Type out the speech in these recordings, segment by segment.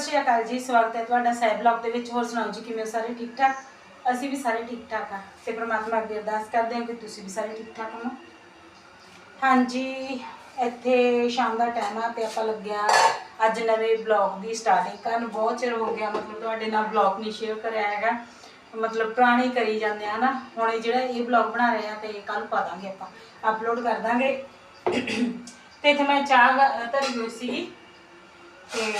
ਸ਼੍ਰੀ ਅਕਾਲ ਜੀ, ਸਵਾਗਤ ਹੈ ਤੁਹਾਡਾ ਸਹਿਬ ਬਲੌਗ ਦੇ ਵਿੱਚ। ਹੋਰ ਸੁਣਾਓ ਜੀ, ਕਿਵੇਂ ਹੋ ਸਾਰੇ ਠੀਕ ਠਾਕ ਅਸੀਂ ਵੀ ਸਾਰੇ ਠੀਕ ਠਾਕ ਆ ਤੇ ਪ੍ਰਮਾਤਮਾ ਅੱਗੇ ਅਰਦਾਸ ਕਰਦੇ ਹਾਂ ਕਿ ਤੁਸੀਂ ਵੀ ਸਾਰੇ ਠੀਕ ਠਾਕ ਹੋ ਹਾਂਜੀ, ਇੱਥੇ ਸ਼ਾਮ ਦਾ ਟਾਈਮ ਆ ਤੇ ਆਪਾਂ ਲੱਗਿਆ ਅੱਜ ਨਵੇਂ ਬਲੌਗ ਦੀ ਸਟਾਰਟਿੰਗ ਕਰਨ। ਬਹੁਤ ਚਿਰ ਹੋ ਗਿਆ ਮਤਲਬ ਤੁਹਾਡੇ ਨਾਲ ਬਲੌਗ ਨਹੀਂ ਸ਼ੇਅਰ ਕਰਿਆ ਹੈਗਾ। ਮਤਲਬ ਪੁਰਾਣੇ ਕਰੀ ਜਾਂਦੇ ਆ ਨਾ ਹੁਣ ਇਹ ਜਿਹੜਾ ਇਹ ਬਲੌਗ ਬਣਾ ਰਹੇ ਆ ਤੇ ਕੱਲ ਪਾ ਦਾਂਗੇ ਆਪਾਂ। ਅਪਲੋਡ ਕਰ ਦਾਂਗੇ। ਤੇ ਇੱਥੇ ਮੈਂ ਚਾਹ ਧਰੀ ਹੋਈ ਸੀਗੀ ਤੇ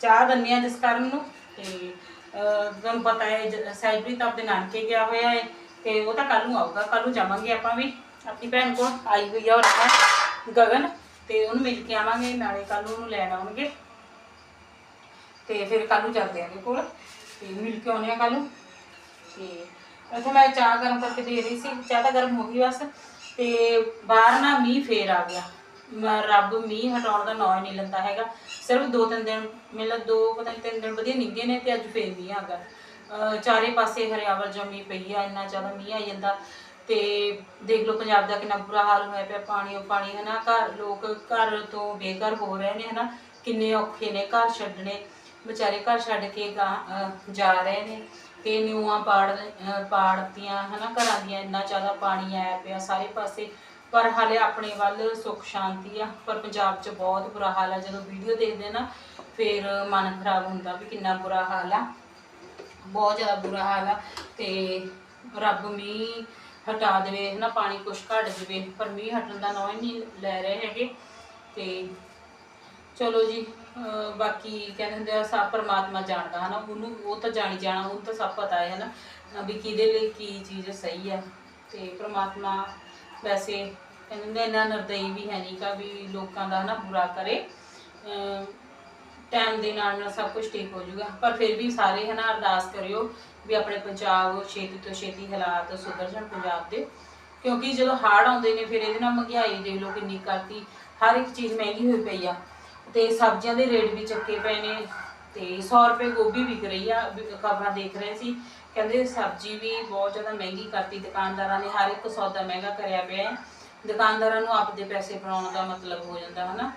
ਚਾਹ ਦੰਨੀ ਆ ਜਿਸ ਕਾਰਨ ਨੂੰ। ਤੇ ਤੁਹਾਨੂੰ ਪਤਾ ਹੈ ਸੈਲਬ੍ਰਿਤ ਆਪਣੇ ਨਾਨਕੇ ਗਿਆ ਹੋਇਆ ਹੈ, ਤੇ ਉਹ ਤਾਂ ਕੱਲ ਨੂੰ ਆਊਗਾ ਕੱਲ ਨੂੰ ਜਾਵਾਂਗੇ ਆਪਾਂ ਵੀ, ਆਪਣੀ ਭੈਣ ਕੋਲ, ਆਈ ਹੋਈ ਆ ਉਹ ਰਹਿਣਾ ਗਗਨ, ਤੇ ਉਹਨੂੰ ਮਿਲ ਕੇ ਆਵਾਂਗੇ, ਨਾਲੇ ਕੱਲ ਨੂੰ ਉਹਨੂੰ ਲੈਣ ਆਉਣਗੇ। ਤੇ ਫਿਰ ਕੱਲ ਨੂੰ ਜਾਂਦੇ ਆਂਗੇ ਕੋਲ, ਤੇ ਮਿਲ ਕੇ ਆਉਣੇ ਆ ਕੱਲ ਨੂੰ। ਤੇ ਉੱਥੇ ਮੈਂ ਚਾਹ ਗਰਮ ਕਰਕੇ ਦੇ ਰਹੀ ਸੀ, ਚਾਹ ਤਾਂ ਗਰਮ ਹੋ ਗਈ ਬਸ, ਤੇ ਬਾਹਰ ਨਾ ਮੀਂਹ ਫੇਰ ਆ ਗਿਆ। ਮ- ਰੱਬ ਮੀਂਹ ਹਟਾਉਣ ਦਾ ਨਾਂ ਹੀ ਨਹੀਂ ਲੈਂਦਾ ਹੈਗਾ। ਸਿਰਫ ਦੋ ਤਿੰਨ ਦਿਨ ਮਤਲਬ ਦੋ ਪਤਾ ਨਹੀਂ ਤਿੰਨ ਦਿਨ ਵਧੀਆ ਨਿੱਗੇ ਨੇ ਤੇ ਅੱਜ ਫੇਰ ਮੀਂਹ ਆ ਗਿਆ। ਅਹ ਚਾਰੇ ਪਾਸੇ ਹਰਿਆਵਲ ਜੰਮੀ ਪਈ ਆ ਇੰਨਾ ਜ਼ਿਆਦਾ ਮੀਂਹ ਆਈ ਜਾਂਦਾ। ਤੇ ਦੇਖ ਲਓ ਪੰਜਾਬ ਦਾ ਕਿੰਨਾ ਬੁਰਾ ਹਾਲ ਹੋਇਆ ਪਿਆ ਪਾਣੀ ਓ ਪਾਣੀ ਹੈ ਨਾ ਘਰ ਲੋਕ ਘਰ ਤੋਂ ਬੇਘਰ ਹੋ ਰਹੇ ਨੇ ਹਨਾ। ਕਿੰਨੇ ਔਖੇ ਨੇ ਘਰ ਛੱਡਣੇ। ਵਿਚਾਰੇ ਘਰ ਛੱਡ ਕੇ ਗਾਂਹ, ਅਹ, ਜਾ ਰਹੇ ਨੇ। ਤੇ ਨਿਊਆਂ ਪਾੜ ਅਹ, ਪਾੜਤੀਆਂ ਹਨਾ ਘਰਾਂ ਦੀਆਂ ਇੰਨਾ ਜ਼ਿਆਦਾ ਪਾਣੀ ਆਇਆ ਪਿਆ ਸਾਰੇ ਪਾਸੇ। ਪਰ ਹਾਲੇ ਆਪਣੇ ਵੱਲ ਸੁੱਖ ਸ਼ਾਂਤੀ ਆ, ਪਰ ਪੰਜਾਬ 'ਚ ਬਹੁਤ ਬੁਰਾ ਹਾਲ ਆ। ਜਦੋਂ ਵੀਡੀਓ ਦੇਖਦੇ ਨਾ, ਫਿਰ ਮਨ ਖਰਾਬ ਹੁੰਦਾ ਵੀ ਕਿੰਨਾ ਬੁਰਾ ਹਾਲ ਆ। ਬਹੁਤ ਜ਼ਿਆਦਾ ਬੁਰਾ ਹਾਲ ਆ ਤੇ ਰੱਬ ਮੀਂਹ ਹਟਾ ਦੇਵੇ, ਹਨਾ, ਪਾਣੀ ਕੁਛ ਘਟ ਜਵੇ ਪਰ ਮੀਂਹ ਹਟਣ ਦਾ ਨਾਂ ਹੀ ਨਹੀਂ ਲੈ ਰਹੇ ਹੈਗੇ। ਤੇ ਚਲੋ ਜੀ ਬਾਕੀ ਕਹਿੰਦੇ ਹੁੰਦੇ ਆ ਸਭ ਪਰਮਾਤਮਾ ਜਾਣਦਾ, ਹਨਾ, ਉਹਨੂੰ ਉਹ ਤਾਂ ਜਾਣੀ ਜਾਣਾ, ਉਹਨੂੰ ਤਾਂ ਸਭ ਪਤਾ ਹੈ, ਹਨਾ, ਵੀ ਕਿਹਦੇ ਲਈ ਕੀ ਚੀਜ਼ ਸਹੀ ਆ। ਤੇ ਪਰਮਾਤਮਾ ਵੈਸੇ ਕਹਿੰਦੇ ਹੁੰਦੇ ਆ, ਇੰਨਾ ਨਿਰਦਈ ਵੀ ਹੈ ਨਹੀਂ ਕਾ ਵੀ ਲੋਕਾਂ ਦਾ ਹਨਾ ਬੁਰਾ ਕਰੇ। ਟਾਈਮ ਦੇ ਨਾਲ ਨਾਲ ਸਭ ਕੁਝ ਠੀਕ ਹੋ ਜਾਊਗਾ। ਪਰ ਫਿਰ ਵੀ ਸਾਰੇ ਹਨਾ ਅਰਦਾਸ ਕਰਿਓ ਵੀ ਆਪਣੇ ਪੰਜਾਬ ਛੇਤੀ ਤੋਂ ਛੇਤੀ ਹਾਲਾਤ ਸੁਧਰ ਜਾਣ ਪੰਜਾਬ ਦੇ। ਕਿਉਂਕਿ ਜਦੋਂ ਹਾੜ ਆਉਂਦੇ ਨੇ ਫਿਰ ਇਹਦੇ ਨਾਲ ਮਹਿੰਗਾਈ ਦੇਖ ਲਓ ਕਿੰਨੀ ਕਰਤੀ। ਹਰ ਇੱਕ ਚੀਜ਼ ਮਹਿੰਗੀ ਹੋਈ ਪਈ ਆ। ਤੇ ਸਬਜ਼ੀਆਂ ਦੇ ਰੇਟ ਵੀ ਚੱਕੇ ਪਏ ਨੇ। ਤੇ 100 ਰੁਪਏ ਗੋਭੀ ਵਿਕ ਰਹੀ ਆ ਖਬਰਾਂ ਦੇਖ ਰਹੇ ਸੀ। ਕਹਿੰਦੇ ਸਬਜ਼ੀ ਵੀ ਬਹੁਤ ਜ਼ਿਆਦਾ ਮਹਿੰਗੀ ਕਰਤੀ, ਦੁਕਾਨਦਾਰਾਂ ਨੇ ਹਰ ਇੱਕ ਸੌਦਾ ਮਹਿੰਗਾ ਕਰਿਆ ਪਿਆ ਹੈ। ਦੁਕਾਨਦਾਰਾਂ ਨੂੰ ਆਪਦੇ ਪੈਸੇ ਬਣਾਉਣ ਦਾ ਮਤਲਬ ਹੋ ਜਾਂਦਾ, ਹਨਾ।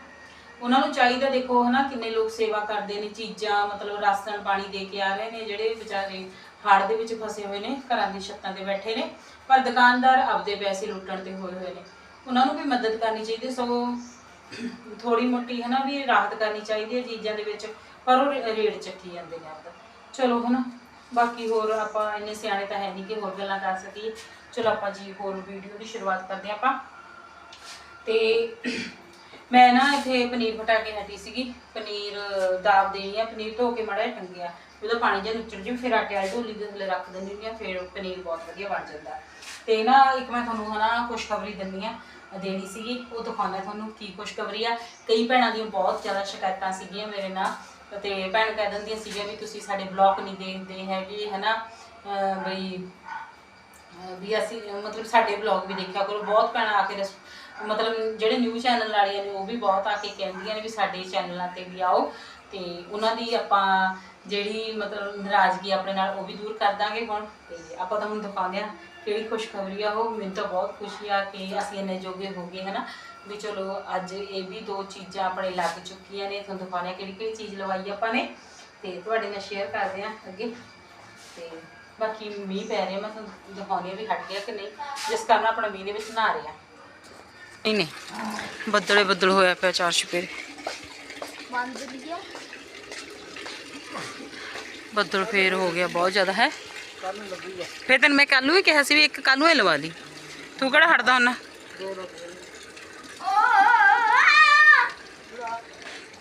ਉਹਨਾਂ ਨੂੰ ਚਾਹੀਦਾ ਦੇਖੋ, ਹਨਾ, ਕਿੰਨੇ ਲੋਕ ਸੇਵਾ ਕਰਦੇ ਨੇ, ਚੀਜ਼ਾਂ, ਮਤਲਬ ਰਾਸ਼ਨ ਪਾਣੀ ਦੇ ਕੇ ਆ ਰਹੇ ਨੇ, ਜਿਹੜੇ ਵਿਚਾਰੇ ਹੜ੍ਹ ਦੇ ਵਿੱਚ ਫਸੇ ਹੋਏ ਨੇ, ਘਰਾਂ ਦੀ ਛੱਤਾਂ ਤੇ ਬੈਠੇ ਨੇ, ਪਰ ਦੁਕਾਨਦਾਰ ਆਪਦੇ ਪੈਸੇ ਲੁੱਟਣ ਤੇ ਹੋਏ ਹੋਏ ਨੇ। ਉਹਨਾਂ ਨੂੰ ਵੀ ਮਦਦ ਕਰਨੀ ਚਾਹੀਦੀ ਸਗੋਂ ਥੋੜੀ ਮੋਟੀ, ਹਨਾ, ਵੀ ਰਾਹਤ ਕਰਨੀ ਚਾਹੀਦੀ ਹੈ ਚੀਜ਼ਾਂ ਦੇ ਵਿੱਚ। ਪਰ ਉਹ ਰੇ- ਰੇਟ ਚੱਕੀ ਜਾਂਦੇ ਨੇ ਆਪਦਾ। ਚਲੋ ਹਨਾ, ਬਾਕੀ ਹੋਰ ਆਪਾਂ ਇੰਨੇ ਸਿਆਣੇ ਤਾਂ ਹੈ ਨਹੀਂ ਕਿ ਹੋਰ ਗੱਲਾਂ ਕਰ ਸਕੀਏ। ਚਲੋ ਆਪਾਂ ਜੀ ਹੋਰ ਵੀਡੀਓ ਦੀ ਸ਼ੁਰੂਆਤ ਕਰਦੇ ਹਾਂ ਆਪਾਂ। ਤੇ ਮੈਂ ਨਾ ਇੱਥੇ ਪਨੀਰ ਫਟਾ ਕੇ ਹਟੀ ਸੀਗੀ। ਪਨੀਰ, ਦਾਬ ਦੇਣੀ ਆ, ਪਨੀਰ ਧੋ ਕੇ ਮੜਾ ਟੰਗਿਆ ਉਹਦਾ ਪਾਣੀ ਜਿਹਾ ਨੁੱਚੜ ਜਿਹਾ ਫਿਰ ਆਟੇ ਵਾਲੀ ਢੋਲੀ ਦੇ ਥੱਲੇ ਰੱਖ ਦਿੰਦੀ ਹੁੰਦੀ ਆ, ਫਿਰ ਪਨੀਰ ਬਹੁਤ ਵਧੀਆ ਬਣ ਜਾਂਦਾ। ਤੇ ਨਾ ਇੱਕ ਮੈਂ ਤੁਹਾਨੂੰ ਹਨਾ ਖੁਸ਼ਖਬਰੀ ਦਿੰਦੀ ਆ, ਦੇਣੀ ਸੀਗੀ। ਉਹ ਦਿਖਾਉਣਾ ਤੁਹਾਨੂੰ ਕੀ ਖੁਸ਼ਖਬਰੀ ਆ। ਕਈ ਭੈਣਾਂ ਦੀਆਂ ਬਹੁਤ ਜ਼ਿਆਦਾ ਸ਼ਿਕਾਇਤਾਂ ਸੀਗੀਆਂ ਮੇਰੇ ਨਾਲ। ਤੇ ਭੈਣ ਕਹਿ ਦਿੰਦੀਆਂ ਸੀਗੀਆਂ ਵੀ ਤੁਸੀਂ ਸਾਡੇ ਬਲੌਗ ਨਹੀਂ ਦੇਖਦੇ ਹੈਗੇ, ਹਨਾ? ਅਹ ਬਈ ਵੀ ਅਸੀਂ, ਮਤਲਬ ਸਾਡੇ ਬਲੌਗ ਵੀ ਦੇਖਿਆ ਕਰੋ। ਬਹੁਤ ਭੈਣਾਂ ਆ ਕੇ ਰਸ- ਮਤਲਬ ਜਿਹੜੇ ਨਿਊਜ਼ ਚੈਨਲ ਵਾਲੀਆਂ ਨੇ, ਉਹ ਵੀ ਬਹੁਤ ਆ ਕੇ ਕਹਿੰਦੀਆਂ ਨੇ ਵੀ ਸਾਡੇ ਚੈਨਲਾਂ ਤੇ ਵੀ ਆਓ। ਤੇ ਉਹਨਾਂ ਦੀ ਆਪਾਂ ਜਿਹੜੀ ਮਤਲਬ ਨਾਰਾਜ਼ਗੀ ਆਪਣੇ ਨਾਲ ਉਹ ਵੀ ਦੂਰ ਕਰ ਦਾਂਗੇ ਹੁਣ। ਤੇ ਆਪਾਂ ਤਾਂ ਹੁਣ ਦਿਖਾਉਂਦੇ ਆ ਕਿਹੜੀ ਖੁਸ਼ਖਬਰੀ ਆ ਉਹ ਮੈਨੂੰ ਤਾਂ ਬਹੁਤ ਖੁਸ਼ੀ ਆ ਕਿ ਅਸੀਂ ਇੰਨੇ ਜੋਗੇ ਹੋ ਗਏ ਹਨਾ? ਵੀ ਚਲੋ ਅੱਜ ਇਹ ਵੀ ਦੋ ਚੀਜ਼ਾਂ ਆਪਣੇ ਲੱਗ ਚੁੱਕੀਆਂ ਨੇ ਤੁਹਾਨੂੰ ਦਿਖਾਉਂਦੇ ਆ ਕਿਹੜੀ ਕਿਹੜੀ ਚੀਜ਼ ਲਵਾਈ ਆਪਾਂ ਨੇ। ਤੇ ਤੁਹਾਡੇ ਨਾਲ ਸ਼ੇਅਰ ਕਰਦੇ ਆ ਅੱਗੇ। ਤੇ ਬਾਕੀ ਮੀਂਹ ਪੈ ਰਿਹਾ ਮੈਂ ਤੁਹਾਨੂੰ ਦਿਖਾਉਂਦੀ ਆ ਵੀ ਹਟ ਗਿਆ ਕਿ ਨਹੀਂ। ਜਿਸ ਕਾਰਨ ਆਪਣਾ ਮੀਂਹ ਦੇ ਵਿੱਚ ਨਹਾ ਰਿਹਾ ਨਹੀਂ ਨਹੀਂ। ਬੱਦਲੇ ਬੱਦਲ ਹੋਇਆ ਪਿਆ ਚਾਰ ਛਪੇਰੇ। ਬੰਦ ਲਿਆ ਬੱਦਲ ਫੇਰ ਹੋ ਗਿਆ ਬਹੁਤ ਜ਼ਿਆਦਾ ਹੈ? ਫਿਰ ਤੈਨੂੰ ਮੈਂ ਕੱਲ ਨੂੰ ਵੀ ਕਿਹਾ ਸੀ ਵੀ ਇੱਕ ਕੱਲ ਨੂੰ ਹੀ ਲਵਾ ਲਈ। ਤੂੰ ਕਿਹੜਾ ਹਟਦਾ ਹੁਣ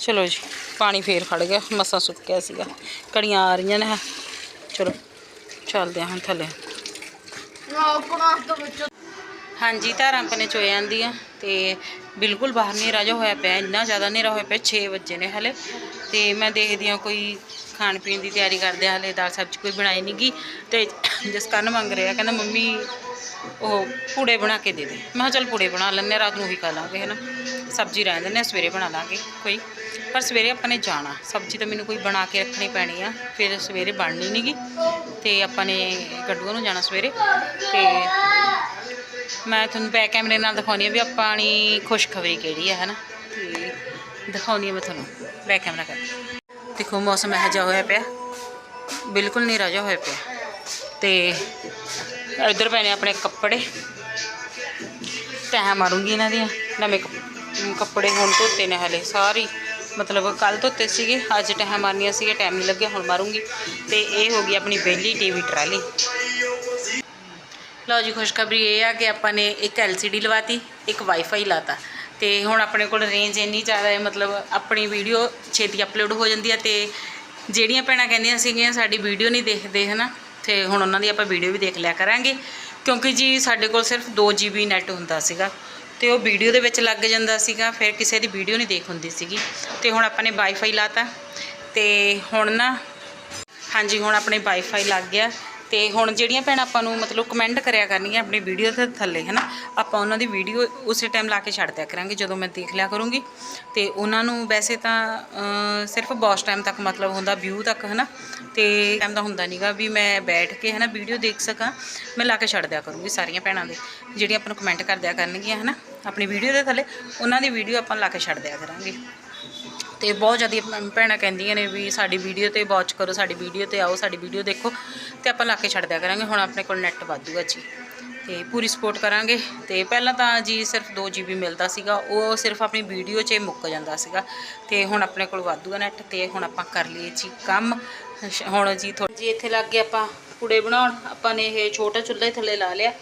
ਚਲੋ ਜੀ, ਪਾਣੀ ਫੇਰ ਖੜ ਗਿਆ, ਮਸਾਂ ਸੁੱਕਿਆ ਸੀਗਾ। ਕੜੀਆਂ ਆ ਰਹੀਆਂ ਨੇ ਚਲੋ, ਚੱਲਦੇ ਹਾਂ ਹੁਣ ਥੱਲੇ। ਹਾਂਜੀ, ਧਾਰਾਂ ਆਪਣੇ ਚੋ ਜਾਂਦੀਆਂ ਤੇ ਬਿਲਕੁਲ ਬਾਹਰ ਹਨੇਰਾ ਜਿਹਾ ਹੋਇਆ ਪਿਆ, ਇੰਨਾ ਜ਼ਿਆਦਾ ਹਨੇਰਾ ਹੋਇਆ ਪਿਆ 6 ਵਜੇ ਨੇ ਹਲੇ। ਤੇ ਮੈਂ ਦੇਖਦੀ ਹਾਂ ਕੋਈ ਖਾਣ ਪੀਣ ਦੀ ਤਿਆਰੀ ਕਰਦੇ ਆ ਹਲੇ ਦਾਲ ਸਬਜ਼ੀ ਕੋਈ ਬਣਾਈ ਨਹੀਂਗੀ ਤੇ ਜਿਸ ਕਾਰਨ ਮੰਗ ਰਿਹਾ ਕਹਿੰਦਾ ਮੰਮੀ ਉਹ ਪੂੜੇ ਬਣਾ ਕੇ ਦੇ ਦੇ। ਮੈਂ ਕਿਹਾ ਚੱਲ ਪੂੜੇ ਬਣਾ ਲੈਂਦੇ ਹਾਂ, ਰਾਤ ਨੂੰ ਵੀ ਖਾ ਲਾਂਗੇ ਹੈ ਨਾ ਸਬਜ਼ੀ ਰਹਿਣ ਦਿੰਦੇ ਹਾਂ, ਸਵੇਰੇ ਬਣਾ ਲਾਂਗੇ ਕੋਈ। ਪਰ ਸਵੇਰੇ ਆਪਾਂ ਨੇ ਜਾਣਾ ਸਬਜ਼ੀ ਤਾਂ ਮੈਨੂੰ ਕੋਈ ਬਣਾ ਕੇ ਰੱਖਣੀ ਪੈਣੀ ਆ ਫਿਰ ਸਵੇਰੇ ਬਣਨੀ ਨਹੀਂਗੀ ਤੇ ਆਪਾਂ ਨੇ ਗੱਡੂਆਂ ਨੂੰ ਜਾਣਾ ਸਵੇਰੇ ਤੇ ਮੈਂ ਤੁਹਾਨੂੰ ਬੈਕ ਕੈਮਰੇ ਨਾਲ ਦਿਖਾਉਣੀ ਆ ਵੀ ਆਪਾਂ ਆਪਣੀ ਖੁਸ਼ਖਬਰੀ ਕਿਹੜੀ ਹੈ ਹਨਾ। ਤੇ ਦਿਖਾਉਣੀ ਆ ਮੈਂ ਤੁਹਾਨੂੰ। ਬੈਕ ਕੈਮਰਾ ਕਰ ਦੇਖੋ ਮੌਸਮ ਇਹੋ ਜਿਹਾ ਹੋਇਆ ਪਿਆ ਬਿਲਕੁਲ ਨਹੀਂ ਰਾਜਾ ਹੋਇਆ ਪਿਆ ਤੇ ਇੱਧਰ ਪਏ ਨੇ ਆਪਣੇ ਕੱਪੜੇ ਤੈਂ ਮਾਰੂੰਗੀ ਇਹਨਾਂ ਦੀਆਂ ਨਵੇਂ ਕੱਪ- ਕੱਪੜੇ ਹੁਣ ਧੋਤੇ ਨੇ ਹਲੇ ਸਾਰੀ ਮਤਲਬ ਕੱਲ ਧੋਤੇ ਸੀਗੇ ਅੱਜ ਟਹਿ ਮਾਰਨੀਆਂ ਸੀਗੇ ਟਾਈਮ ਨਹੀਂ ਲੱਗਿਆ ਹੁਣ ਮਾਰੂੰਗੀ ਤੇ ਇਹ ਹੋ ਗਈ ਆਪਣੀ ਬੇਲੀ ਟੀਵੀ ਟਰਾਲੀ ਲਓ ਜੀ ਖੁਸ਼ਖਬਰੀ ਇਹ ਆ ਕਿ ਆਪਾਂ ਨੇ ਇੱਕ LCD ਲਵਾਤੀ ਇੱਕ ਵਾਈਫਾਈ ਲਾਤਾ ਤੇ ਹੁਣ ਆਪਣੇ ਕੋਲ ਰੇਂਜ ਇੰਨੀ ਜ਼ਿਆਦਾ ਹੈ, ਮਤਲਬ ਆਪਣੀ ਵੀਡੀਓ ਛੇਤੀ ਅਪਲੋਡ ਹੋ ਜਾਂਦੀ ਹੈ ਤੇ ਜਿਹੜੀਆਂ ਭੈਣਾਂ ਕਹਿੰਦੀਆਂ ਸੀਗੀਆਂ, ਸਾਡੀ ਵੀਡੀਓ ਨਹੀਂ ਦੇਖਦੇ, ਹਨਾ? ਤੇ ਹੁਣ ਉਹਨਾਂ ਦੀ ਆਪਾਂ ਵੀਡੀਓ ਵੀ ਦੇਖ ਲਿਆ ਕਰਾਂਗੇ। ਕਿਉਂਕਿ ਜੀ ਸਾਡੇ ਕੋਲ ਸਿਰਫ 2 GB ਨੈਟ ਹੁੰਦਾ ਸੀਗਾ ਤੇ ਉਹ ਵੀਡੀਓ ਦੇ ਵਿੱਚ ਲੱਗ ਜਾਂਦਾ ਸੀਗਾ, ਫਿਰ ਕਿਸੇ ਦੀ ਵੀਡੀਓ ਨਹੀਂ ਦੇਖ ਹੁੰਦੀ ਸੀਗੀ। ਤੇ ਹੁਣ ਆਪਾਂ ਨੇ ਵਾਈਫਾਈ ਲਾਤਾ ਤੇ ਹੁਣ ਨਾ, ਹਾਂਜੀ, ਹੁਣ ਆਪਣੇ ਵਾਈਫਾਈ ਲੱਗ ਗਿਆ। ਤੇ ਹੁਣ ਜਿਹੜੀਆਂ ਭੈਣਾਂ ਆਪਾਂ ਨੂੰ ਮਤਲਬ ਕਮੈਂਟ ਕਰਿਆ ਕਰਨਗੀਆਂ ਆਪਣੀ ਵੀਡੀਓ ਦੇ ਥੱਲੇ, ਹਨਾ? ਆਪਾਂ ਉਹਨਾਂ ਦੀ ਵੀਡੀਓ ਉਸੇ ਟਾਈਮ ਲਾ ਕੇ ਛੱਡ ਦਿਆ ਕਰਾਂਗੇ, ਜਦੋਂ ਮੈਂ ਦੇਖ ਲਿਆ ਕਰੂੰਗੀ। ਤੇ ਉਹਨਾਂ ਨੂੰ ਵੈਸੇ ਤਾਂ ਸਿਰਫ ਬੌਸ ਟਾਈਮ ਤੱਕ ਮਤਲਬ ਹੁੰਦਾ ਵਿਊ ਤੱਕ, ਹਨਾ? ਤੇ ਟਾਈਮ ਦਾ ਹੁੰਦਾ ਨਹੀਂਗਾ ਵੀ ਮੈਂ ਬੈਠ ਕੇ, ਹਨਾ ਵੀਡੀਓ ਦੇਖ ਸਕਾਂ। ਮੈਂ ਲਾ ਕੇ ਛੱਡ ਦਿਆ ਕਰੂੰਗੀ ਸਾਰੀਆਂ ਭੈਣਾਂ ਦੇ, ਜਿਹੜੀਆਂ ਆਪਾਂ ਨੂੰ ਕਮੈਂਟ ਕਰ ਦਿਆ ਕਰਨਗੀਆਂ, ਹਨਾ? ਆਪਣੀ ਵੀਡੀਓ ਦੇ ਥੱਲੇ, ਉਹਨਾਂ ਦੀ ਵੀਡੀਓ ਆਪਾਂ ਲਾ ਕੇ ਛੱਡ ਦਿਆ ਕਰਾਂਗੇ। ਤੇ ਬਹੁਤ ਜ਼ਿਆਦਾ ਭੈਣਾਂ ਕਹਿੰਦੀਆਂ ਨੇ ਵੀ ਸਾਡੀ ਵੀਡੀਓ ਤੇ ਵਾਚ ਕਰੋ, ਸਾਡੀ ਵੀਡੀਓ ਤੇ ਆਓ, ਸਾਡੀ ਵੀਡੀਓ ਦੇਖੋ ਤੇ ਆਪਾਂ ਲਾ ਕੇ ਛੱਡ ਦਿਆ ਕਰਾਂਗੇ। ਹੁਣ ਆਪਣੇ ਕੋਲ ਨੈਟ ਵਾਧੂਗਾ ਜੀ। ਤੇ ਪੂਰੀ ਸਪੋਰਟ ਕਰਾਂਗੇ। ਤੇ ਪਹਿਲਾਂ ਤਾਂ ਜੀ ਸਿਰਫ 2 GB ਮਿਲਦਾ ਸੀਗਾ, ਉਹ ਸਿਰਫ ਆਪਣੀ ਵੀਡੀਓ 'ਚ ਮੁੱਕ ਜਾਂਦਾ ਸੀਗਾ। ਤੇ ਹੁਣ ਆਪਣੇ ਕੋਲ ਵਾਧੂਗਾ ਨੈਟ ਤੇ ਹੁਣ ਆਪਾਂ ਕਰ ਲਈਏ ਜੀ ਕੰਮ। ਹੁਣ ਜੀ ਥੋੜੀ ਜੀ ਇੱਥੇ ਲੱਗ ਗਏ ਆਪਾਂ ਕੁੜੇ ਬਣਾਉਣ, ਆਪਾਂ ਨੇ ਇਹ ਛੋਟਾ ਚੁੱਲ੍ਹਾ ਹੀ ਥੱਲੇ ਲਾ ਲਿਆ।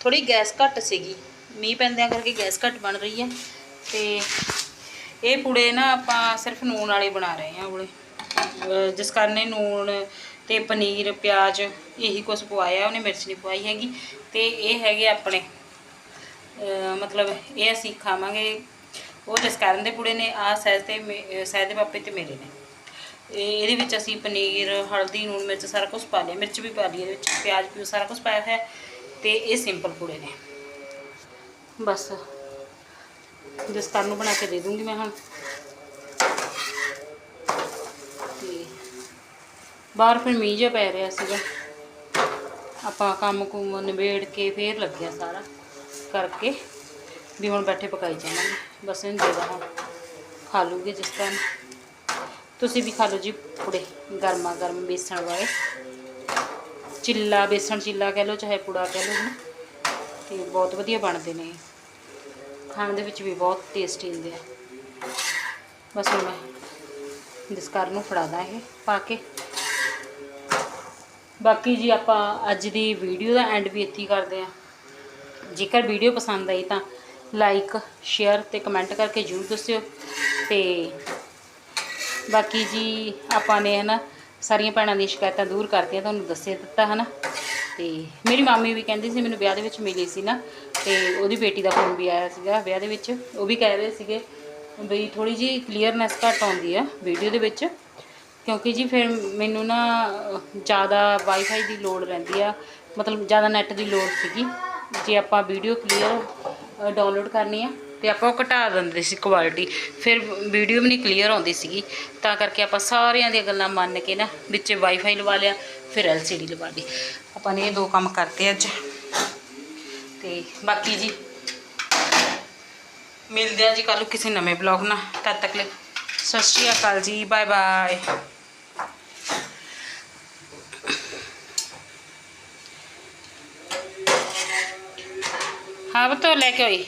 ਥੋੜੀ ਗੈਸ ਘੱਟ ਸੀਗੀ। ਮੀਂਹ ਪੈਂਦਿਆਂ ਕਰਕੇ ਗੈਸ ਘੱਟ ਬਣ ਰਹੀ ਹੈ। ਤੇ ਇਹ ਪੂੜੇ ਨਾ ਆਪਾਂ ਸਿਰਫ ਨੂਣ ਵਾਲੇ ਬਣਾ ਰਹੇ ਹਾਂ ਉਲੇ ਜਿਸ ਕਾਰਨ ਇਹ ਨੂਣ ਤੇ ਪਨੀਰ, ਪਿਆਜ਼ ਇਹੀ ਕੁਝ ਪਵਾਇਆ ਉਹਨੇ ਮਿਰਚ ਨਹੀਂ ਪਵਾਈ ਹੈਗੀ। ਤੇ ਇਹ ਹੈਗੇ ਆਪਣੇ ਮਤਲਬ ਇਹ ਅਸੀਂ ਖਾਵਾਂਗੇ। ਉਹ ਜਿਸ ਕਾਰਨ ਦੇ ਪੂੜੇ ਨੇ ਆ ਸਹਿਜ ਤੇ ਮੇ- ਸਹਿਜ ਦੇ ਪਾਪੇ ਤੇ ਮੇਰੇ ਨੇ। ਇਹ, ਇਹਦੇ ਵਿੱਚ ਅਸੀਂ ਪਨੀਰ, ਹਲਦੀ, ਨੂਣ ਮਿਰਚ ਸਾਰਾ ਕੁਝ ਪਾ ਲਿਆ। ਮਿਰਚ ਵੀ ਪਾ ਲਈ ਇਹਦੇ ਵਿੱਚ, ਪਿਆਜ਼ ਵੀ ਸਾਰਾ ਕੁਝ ਪਾਇਆ ਹੋਇਆ ਹੈ। ਤੇ ਇਹ ਸਿੰਪਲ ਪੂੜੇ ਨੇ। ਬਸ। ਜਿਸ ਨੂੰ ਬਣਾ ਕੇ ਦੇ ਦੂੰਗੀ ਮੈਂ ਹੁਣ। ਤੇ ਬਾਹਰ ਫਿਰ ਮੀਂਹ ਜਿਹਾ ਪੈ ਰਿਹਾ ਸੀਗਾ। ਆਪਾਂ ਕੰਮ ਕੁਮ ਨਿਬੇੜ ਕੇ ਫੇਰ ਲੱਗਿਆ ਸਾਰਾ ਕਰਕੇ ਵੀ ਹੁਣ ਬੈਠੇ ਪਕਾਈ ਜਾਵਾਂਗੇ। ਬਸ ਇਹਨੂੰ ਦੇ ਦਾਂ ਖਾ ਲੂਗੇ ਜਿਸ ਟਾਈਮ ਤੁਸੀਂ ਵੀ ਖਾ ਲਓ ਜੀ ਪੁੜੇ ਗਰਮਾ ਗਰਮ ਬੇਸਣ ਵਾਲੇ। ਚਿੱਲਾ, ਬੇਸਣ ਚਿੱਲਾ ਕਹਿ ਲਓ, ਚਾਹੇ ਪੁੜਾ ਕਹਿ ਲਓ। ਹਨਾ ਤੇ ਬਹੁਤ ਵਧੀਆ ਬਣਦੇ ਨੇ। ਇਹ। ਖਾਣ ਦੇ ਵਿੱਚ ਵੀ ਬਹੁਤ ਟੇਸਟੀ ਹੁੰਦੇ ਆ। ਬਸ ਹੁਣ ਮੈਂ ਜਿਸਕਾਰ ਨੂੰ ਫੜਾਦਾ ਇਹ ਪਾ ਕੇ। ਬਾਕੀ ਜੀ ਆਪਾਂ ਅੱਜ ਦੀ ਵੀਡੀਓ ਦਾ ਐਂਡ ਵੀ ਇੱਥੇ ਕਰਦੇ ਆ ਜੇਕਰ ਵੀਡੀਓ ਪਸੰਦ ਆਈ ਤਾਂ ਲਾਈਕ ਸ਼ੇਅਰ ਤੇ ਕਮੈਂਟ ਕਰਕੇ ਜਰੂਰ ਦੱਸਿਓ। ਤੇ ਬਾਕੀ ਜੀ ਆਪਾਂ ਨੇ ਹਨਾ ਸਾਰੀਆਂ ਭੈਣਾਂ ਦੀਆਂ ਸ਼ਿਕਾਇਤਾਂ ਦੂਰ ਕਰਤੀਆਂ, ਤੁਹਾਨੂੰ ਦੱਸੇ ਦਿੱਤਾ ਹਨਾ। ਤੇ ਮੇਰੀ ਮਾਮੀ ਵੀ ਕਹਿੰਦੀ ਸੀ, ਮੈਨੂੰ ਵਿਆਹ ਦੇ ਵਿੱਚ ਮਿਲੀ ਸੀ ਨਾ, ਤੇ ਉਹਦੀ ਬੇਟੀ ਦਾ ਫੋਨ ਵੀ ਆਇਆ ਸੀਗਾ ਵਿਆਹ ਦੇ ਵਿੱਚ, ਉਹ ਵੀ ਕਹਿ ਰਹੇ ਸੀਗੇ ਬਈ ਥੋੜੀ ਜੀ ਕਲੀਅਰਨੈਸ ਘੱਟ ਆਉਂਦੀ ਆ ਵੀਡੀਓ ਦੇ ਵਿੱਚ, ਕਿਉਂਕਿ ਜੀ ਫਿਰ ਮੈਨੂੰ ਨਾ ਜ਼ਿਆਦਾ ਵਾਈਫਾਈ ਦੀ ਲੋੜ ਰਹਿੰਦੀ ਆ, ਮਤਲਬ ਜ਼ਿਆਦਾ ਨੈਟ ਦੀ ਲੋੜ ਸੀਗੀ, ਜੇ ਆਪਾਂ ਵੀਡੀਓ ਕਲੀਅਰ ਡਾਊਨਲੋਡ ਕਰਨੀ ਆ ਤੇ ਆਪਾਂ ਉਹ ਘਟਾ ਦਿੰਦੇ ਸੀ ਕੁਆਲਿਟੀ ਫਿਰ ਵੀਡੀਓ ਵੀ ਨਹੀਂ ਕਲੀਅਰ ਆਉਂਦੀ ਸੀਗੀ। ਤਾਂ ਕਰਕੇ ਆਪਾਂ ਸਾਰਿਆਂ ਦੀਆਂ ਗੱਲਾਂ ਮੰਨ ਕੇ ਨਾ ਵਿੱਚ ਵਾਈਫਾਈ ਲਵਾ ਲਿਆ, ਫਿਰ ਐਲਸੀਡੀ ਲਵਾ ਲਈ। ਆਪਾਂ ਨੇ ਇਹ ਦੋ ਕੰਮ ਕਰਤੇ ਅੱਜ। ਤੇ ਬਾਕੀ ਜੀ, ਮਿਲਦੇ ਆ ਜੀ ਕੱਲ ਕਿਸੇ ਨਵੇਂ ਬਲੌਗ ਨਾਲ। ਤਦ ਤੱਕ ਲਈ ਸਤਿ ਸ਼੍ਰੀ ਅਕਾਲ ਜੀ ਬਾਏ ਬਾਏ ਹਾਂ ਬਤੋ ਲੈ ਕੇ ਆਈ।